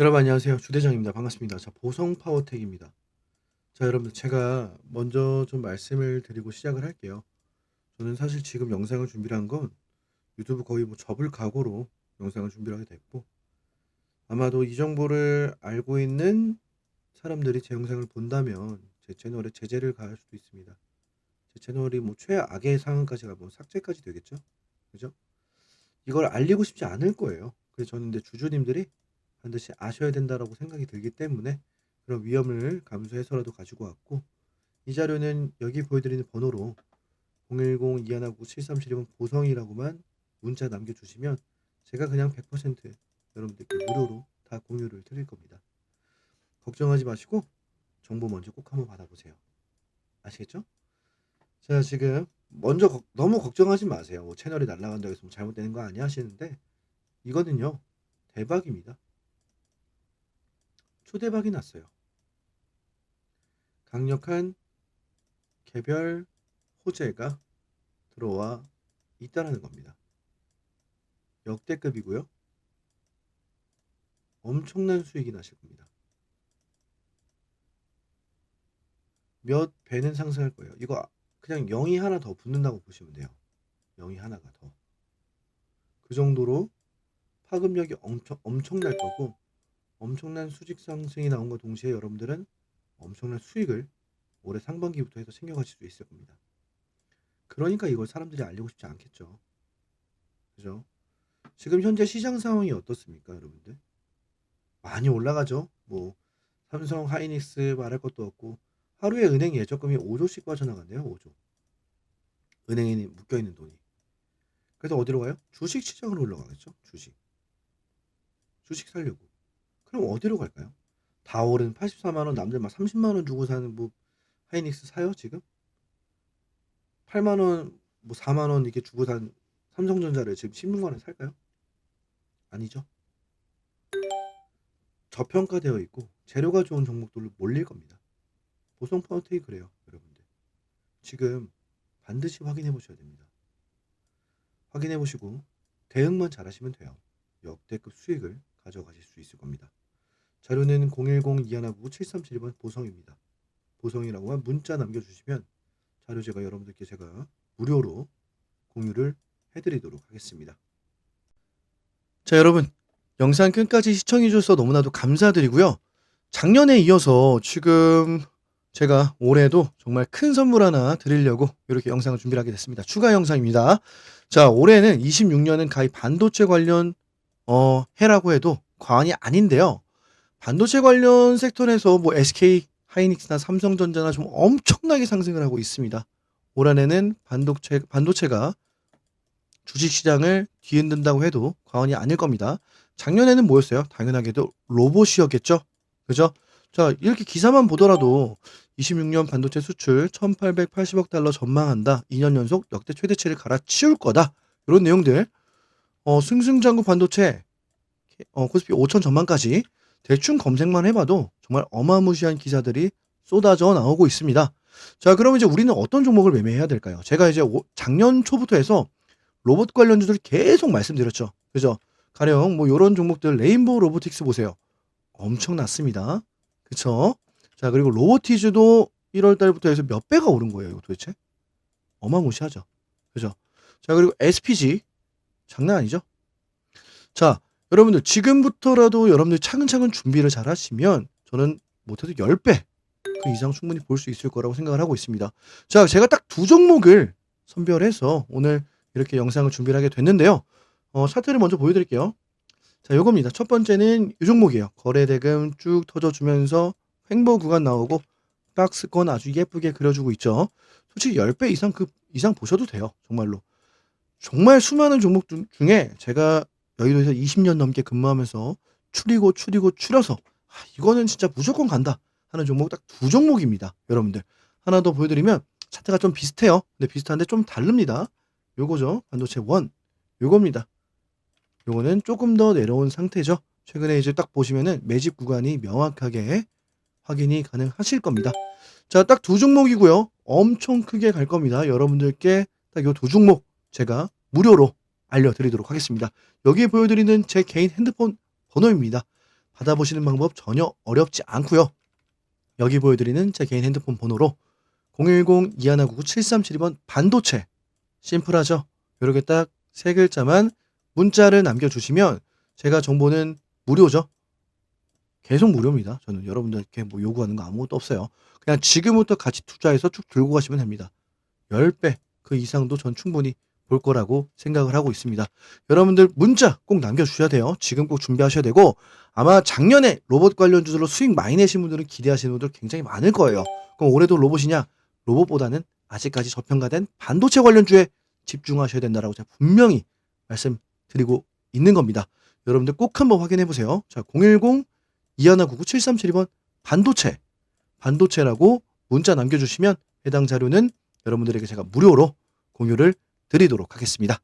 여러분 안녕하세요. 주대장입니다. 반갑습니다. 자, 보성 파워텍입니다. 자, 여러분들 제가 먼저 좀 말씀을 드리고 시작을 할게요. 저는 사실 지금 영상을 준비를 한 건 유튜브 거의 뭐 접을 각오로 영상을 준비를 하게 됐고 아마도 이 정보를 알고 있는 사람들이 제 영상을 본다면 제 채널에 제재를 가할 수도 있습니다. 제 채널이 뭐 최악의 상황까지 가면 삭제까지 되겠죠? 그죠? 이걸 알리고 싶지 않을 거예요. 그래서 저는 근데 주주님들이 반드시 아셔야 된다라고 생각이 들기 때문에 그런 위험을 감수해서라도 가지고 왔고 이 자료는 여기 보여드리는 번호로 010-219-7372번 보성이라고만 문자 남겨주시면 제가 그냥 100% 여러분들께 무료로 다 공유를 드릴 겁니다. 걱정하지 마시고 정보 먼저 꼭 한번 받아보세요. 아시겠죠? 자 지금 먼저 걱- 너무 걱정하지 마세요. 뭐 채널이 날라간다고 해서 뭐 잘못되는 거 아니야 하시는데 이거는요 대박입니다. 초대박이 났어요. 강력한 개별 호재가 들어와 있다라는 겁니다. 역대급이고요. 엄청난 수익이 나실 겁니다. 몇 배는 상승할 거예요. 이거 그냥 0이 하나 더 붙는다고 보시면 돼요. 0이 하나가 더. 그 정도로 파급력이 엄청 엄청날 거고 엄청난 수직 상승이 나온 것 동시에 여러분들은 엄청난 수익을 올해 상반기부터 해서 챙겨가실 수 있을 겁니다. 그러니까 이걸 사람들이 알리고 싶지 않겠죠. 그죠? 지금 현재 시장 상황이 어떻습니까, 여러분들? 많이 올라가죠. 뭐 삼성, 하이닉스 말할 것도 없고 하루에 은행 예적금이 5조씩 빠져나간대요. 5조. 은행에 묶여 있는 돈이. 그래서 어디로 가요? 주식 시장으로 올라가겠죠. 주식. 주식 살려고. 그럼 어디로 갈까요? 다 오른 84만 원 남들 막 30만 원 주고 사는 뭐 하이닉스 사요 지금? 8만 원, 뭐 4만 원 이렇게 주고 산 삼성전자를 지금 16만 원에 살까요? 아니죠. 저평가되어 있고 재료가 좋은 종목들로 몰릴 겁니다. 보성 파운테이 그래요, 여러분들. 지금 반드시 확인해 보셔야 됩니다. 확인해 보시고 대응만 잘하시면 돼요. 역대급 수익을 가져가실 수 있을 겁니다. 자료는 010-219-7372번 보성입니다. 보성이라고만 문자 남겨주시면 자료 제가 여러분들께 제가 무료로 공유를 해드리도록 하겠습니다. 자 여러분 영상 끝까지 시청해주셔서 너무나도 감사드리고요. 작년에 이어서 지금 제가 올해도 정말 큰 선물 하나 드리려고 이렇게 영상을 준비를 하게 됐습니다. 추가 영상입니다. 자 올해는 26년은 가히 반도체 관련 어, 해라고 해도 과언이 아닌데요. 반도체 관련 섹터에서 뭐 SK 하이닉스나 삼성전자나 좀 엄청나게 상승을 하고 있습니다. 올 한해는 반도체 반도체가 주식 시장을 뒤흔든다고 해도 과언이 아닐 겁니다. 작년에는 뭐였어요? 당연하게도 로봇이었겠죠. 그죠? 자, 이렇게 기사만 보더라도 26년 반도체 수출 1880억 달러 전망한다. 2년 연속 역대 최대치를 갈아치울 거다. 이런 내용들. 어, 승승장구 반도체 어, 코스피 5천 전망까지 대충 검색만 해봐도 정말 어마무시한 기사들이 쏟아져 나오고 있습니다. 자, 그럼 이제 우리는 어떤 종목을 매매해야 될까요? 제가 이제 오- 작년 초부터 해서 로봇 관련주들 계속 말씀드렸죠. 그죠? 가령 뭐 이런 종목들 레인보우 로보틱스 보세요. 엄청났습니다. 그쵸? 자, 그리고 로보티즈도 1월 달부터 해서 몇 배가 오른 거예요, 이거 도대체? 어마무시하죠. 그죠? 자, 그리고 SPG 장난 아니죠? 자, 여러분들 지금부터라도 여러분들 차근차근 준비를 잘 하시면 저는 못해도 10배 그 이상 충분히 볼 수 있을 거라고 생각을 하고 있습니다. 자, 제가 딱 두 종목을 선별해서 오늘 이렇게 영상을 준비를 하게 됐는데요. 어, 차트를 먼저 보여드릴게요. 자, 요겁니다. 첫 번째는 이 종목이에요. 거래대금 쭉 터져주면서 횡보 구간 나오고 박스권 아주 예쁘게 그려주고 있죠. 솔직히 10배 이상 그 이상 보셔도 돼요. 정말로. 정말 수많은 종목 중- 중에 제가 여의도에서 20년 넘게 근무하면서 추리고 추리고 추려서 아, 이거는 진짜 무조건 간다 하는 종목 딱 두 종목입니다. 여러분들. 하나 더 보여드리면 차트가 좀 비슷해요. 근데 비슷한데 좀 다릅니다. 요거죠. 반도체 원. 요겁니다. 요거는 조금 더 내려온 상태죠. 최근에 이제 딱 보시면은 매집 구간이 명확하게 확인이 가능하실 겁니다. 자, 딱 두 종목이고요. 엄청 크게 갈 겁니다. 여러분들께 딱 요 두 종목 제가 무료로 알려드리도록 하겠습니다. 여기에 보여드리는 제 개인 핸드폰 번호입니다. 받아보시는 방법 전혀 어렵지 않고요. 여기 보여드리는 제 개인 핸드폰 번호로 010-2199-7372번 반도체 심플하죠? 이렇게 딱 세 글자만 문자를 남겨주시면 제가 정보는 무료죠. 계속 무료입니다. 저는 여러분들께 뭐 요구하는 거 아무것도 없어요. 그냥 지금부터 같이 투자해서 쭉 들고 가시면 됩니다. 10배 그 이상도 전 충분히 볼 거라고 생각을 하고 있습니다. 여러분들 문자 꼭 남겨주셔야 돼요. 지금 꼭 준비하셔야 되고 아마 작년에 로봇 관련 주제로 수익 많이 내신 분들은 기대하시는 분들 굉장히 많을 거예요. 그럼 올해도 로봇이냐? 로봇보다는 아직까지 저평가된 반도체 관련 주에 집중하셔야 된다라고 제가 분명히 말씀드리고 있는 겁니다. 여러분들 꼭 한번 확인해 보세요. 자, 010 2199 7372번 반도체 반도체라고 문자 남겨주시면 해당 자료는 여러분들에게 제가 무료로 공유를 드리도록 하겠습니다.